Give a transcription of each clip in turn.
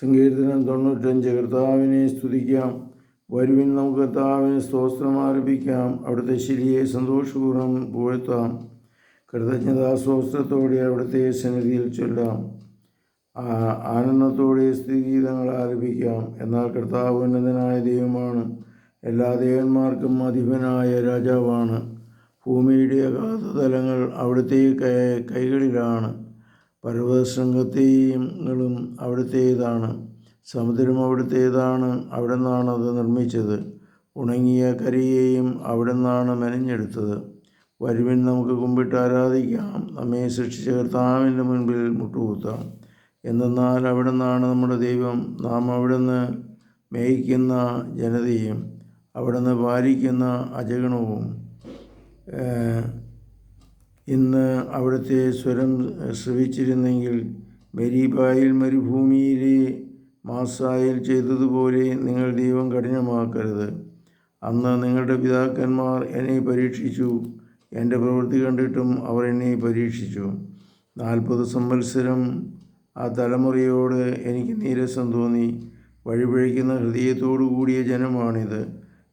സങ്കീർത്തനം തൊണ്ണൂറ്റഞ്ച്. കർത്താവിനെ സ്തുതിക്കാം. വരുവിൻ നമുക്ക് കർത്താവിന് സ്തോത്രം ആരംഭിക്കാം. അവിടുത്തെ ശരിയെ സന്തോഷപൂർവം പുകഴ്ത്താം. കൃതജ്ഞതാസ്വസ്ത്രത്തോടെ അവിടുത്തെ സന്നിധിയിൽ ചൊല്ലാം. ആനന്ദത്തോടെ സ്ഥിതിഗീതങ്ങൾ ആരംഭിക്കാം. എന്നാൽ കർത്താവ് ഉന്നതനായ ദൈവമാണ്. എല്ലാ ദേവന്മാർക്കും അധിപനായ രാജാവാണ്. ഭൂമിയുടെ അഗാധതലങ്ങൾ അവിടുത്തെ കൈ- കൈകളിലാണ്. പർവതശൃംഗത്തെയും അവിടുത്തേതാണ്. സമുദ്രം അവിടുത്തേതാണ്. അവിടെ നിന്നാണ് അത് നിർമ്മിച്ചത്. ഉണങ്ങിയ കരയെയും അവിടെ നിന്നാണ് മെനഞ്ഞെടുത്തത്. വരുവിൻ നമുക്ക് കുമ്പിട്ട് ആരാധിക്കാം. നമ്മെ സൃഷ്ടിച്ച കർത്താവിന്റെ മുൻപിൽ മുട്ടുകൂത്താം. എന്തെന്നാൽ അവിടെ നിന്നാണ് നമ്മുടെ ദൈവം. നാം അവിടുന്ന് മേയിക്കുന്ന ജനതയും അവിടുന്ന് പാലിക്കുന്ന അജഗണവും ഇന്ന് അവിടുത്തെ സ്വരം ശ്രവിച്ചിരുന്നെങ്കിൽ മെരീബായിൽ മരുഭൂമിയിലെ മാസായിൽ ചെയ്തതുപോലെ നിങ്ങൾ ദൈവം കഠിനമാക്കരുത്. അന്ന് നിങ്ങളുടെ പിതാക്കന്മാർ എന്നെ പരീക്ഷിച്ചു. എന്റെ പ്രവൃത്തി കണ്ടിട്ടും അവർ എന്നെ പരീക്ഷിച്ചു. നാൽപ്പത് സംവത്സരം ആ തലമുറയോട് എനിക്ക് നീരസം തോന്നി. വഴിപഴിക്കുന്ന ഹൃദയത്തോടു കൂടിയ ജനമാണിത്.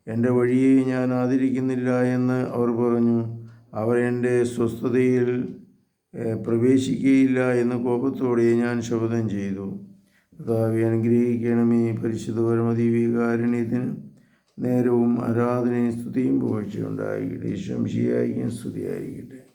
എന്റെ വഴിയെ ഞാൻ ആദരിക്കുന്നില്ല എന്ന് അവർ പറഞ്ഞു. അവർ എന്റെ സ്വസ്ഥതയിൽ പ്രവേശിക്കുകയില്ല എന്ന് കോപത്തോടെ ഞാൻ ശപഥം ചെയ്തു. കർത്താവെ അനുഗ്രഹിക്കണമേ. പരിശുദ്ധ പരമദീവികാരുണ്യത്തിന് നേരവും ആരാധനയും സ്തുതിയും പുകഴ്ചയുണ്ടായിരിക്കട്ടെ. ശംശിയായിരിക്കും സ്തുതിയായിരിക്കട്ടെ.